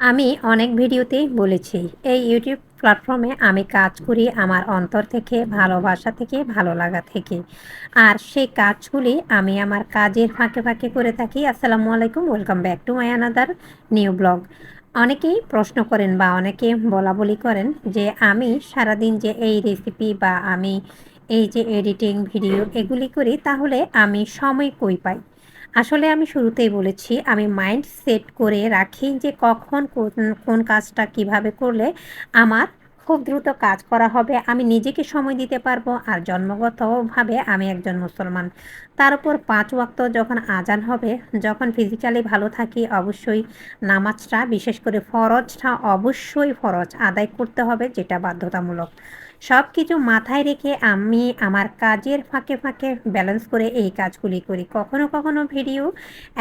আমি অনেক ভিডিওতেই বলেছি, এই ইউটিউব প্ল্যাটফর্মে আমি কাজ করি আমার অন্তর থেকে, ভালোবাসা থেকে, ভালো লাগা থেকে। আর সেই কাজগুলি আমি আমার কাজের ফাঁকে ফাঁকে করে থাকি। আসসালামু আলাইকুম, welcome back to my another new blog. অনেকেই প্রশ্ন করেন বা অনেকে বলা বলি করেন যে, আমি সারাদিন যে এই রেসিপি বা আমি এই যে এডিটিং ভিডিও এগুলি করি, তাহলে আমি সময় কই পাই? আসলে আমি শুরুতেই বলেছি, আমি মাইন্ড সেট করে রাখি যে কখন কোন কাজটা কীভাবে করলে আমার খুব দ্রুত কাজ করা হবে, আমি নিজেকে সময় দিতে পারব আর জন্মগতভাবে আমি একজন মুসলমান। তার উপর পাঁচ ওয়াক্ত যখন আজান হবে, যখন ফিজিক্যালি ভালো থাকি, অবশ্যই নামাজটা, বিশেষ করে ফরজটা অবশ্যই ফরজ আদায় করতে হবে, যেটা বাধ্যতামূলক। সব কিছু মাথায় রেখে আমি আমার কাজের ফাঁকে ফাঁকে ব্যালেন্স করে এই কাজগুলি করি। কখনো কখনো ভিডিও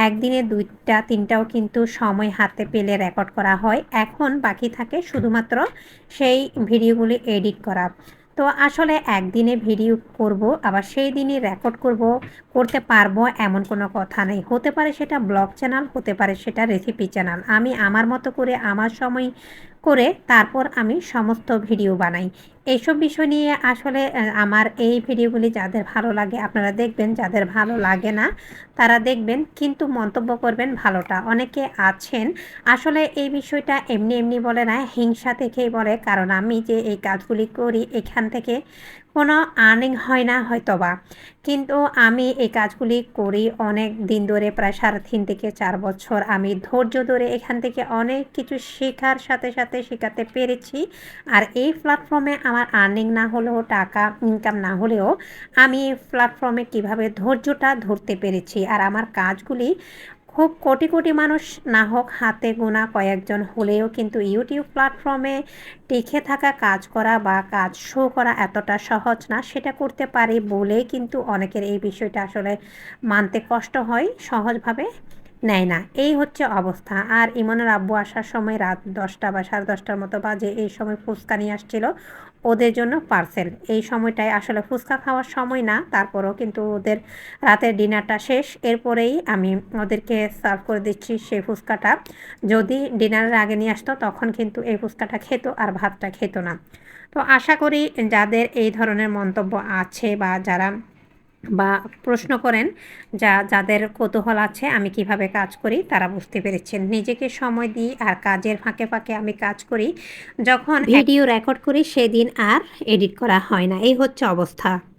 একদিনে দুইটা, তিনটাও কিন্তু সময় হাতে পেলে রেকর্ড করা হয়। এখন বাকি থাকে শুধুমাত্র সেই ভিডিওগুলি এডিট করা। তো আসলে একদিনে ভিডিও করব, আবার সেই দিনই রেকর্ড করব, করতে পারব এমন কোনো কথা নেই। হতে পারে সেটা ব্লগ চ্যানেল হতে পারে সেটা রেসিপি চ্যানেল আমি আমার মতো করে আমার সময় করে তারপর আমি সমস্ত ভিডিও বানাই। এইসব বিষয় নিয়ে আসলে আমার এই ভিডিওগুলি যাদের ভালো লাগে, আপনারা দেখবেন, যাদের ভালো লাগে না, তারা দেখবেন, কিন্তু মন্তব্য করবেন ভালোটা। অনেকে আছেন, আসলে এই বিষয়টা এমনি এমনি বলে না, হিংসা থেকেই বলে, কারণ আমি যে এই কাজগুলি করি, এখান থেকে কোনো আর্নিং হয় না হয়তোবা। কিন্তু আমি এই কাজগুলি করি অনেক দিন ধরে, প্রায় সাড়ে তিন থেকে চার বছর। আমি ধৈর্য ধরে এখান থেকে অনেক কিছু শেখার সাথে সাথে শেখাতে পেরেছি। আর এই প্ল্যাটফর্মে আমার আর্নিং না হলেও, টাকা ইনকাম না হলেও আমি এই প্ল্যাটফর্মে কীভাবে ধৈর্যটা ধরতে পেরেছি আর আমার কাজগুলি খুব কোটি কোটি মানুষ না হোক, হাতে গোনা কয়েকজন হলেও কিন্তু ইউটিউব প্ল্যাটফর্মে টিকে থাকা, কাজ করা বা কাজ শো করা এতটা সহজ না, সেটা করতে পারি বলেই কিন্তু অনেকের এই বিষয়টা আসলে মানতে কষ্ট হয় সহজভাবে। নেয় না। এই হচ্ছে অবস্থা। আর ইমনের আব্বু আসার সময় রাত দশটা বা সাড়ে দশটার মতো বাজে এই সময় ফুচকা নিয়ে আসছিল ওদের জন্য পার্সেল। এই সময়টায় আসলে ফুচকা খাওয়ার সময় না, তারপরেও কিন্তু ওদের রাতের ডিনারটা শেষ। এরপরেই আমি ওদেরকে সার্ভ করে দিচ্ছি সেই ফুচকাটা। যদি ডিনারের আগে নিয়ে আসতো তখন কিন্তু এই ফুচকাটা খেত আর ভাতটা খেত না। তো আশা করি যাদের এই ধরনের মন্তব্য আছে বা যারা বা প্রশ্ন করেন যা, যাদের কৌতূহল আছে, আমি কীভাবে কাজ করি, তারা বুঝতে পেরেছেন। নিজেকে সময় দিই আর কাজের ফাঁকে ফাঁকে আমি কাজ করি। যখন ভিডিও রেকর্ড করি, সেদিন আর এডিট করা হয় না। এই হচ্ছে অবস্থা।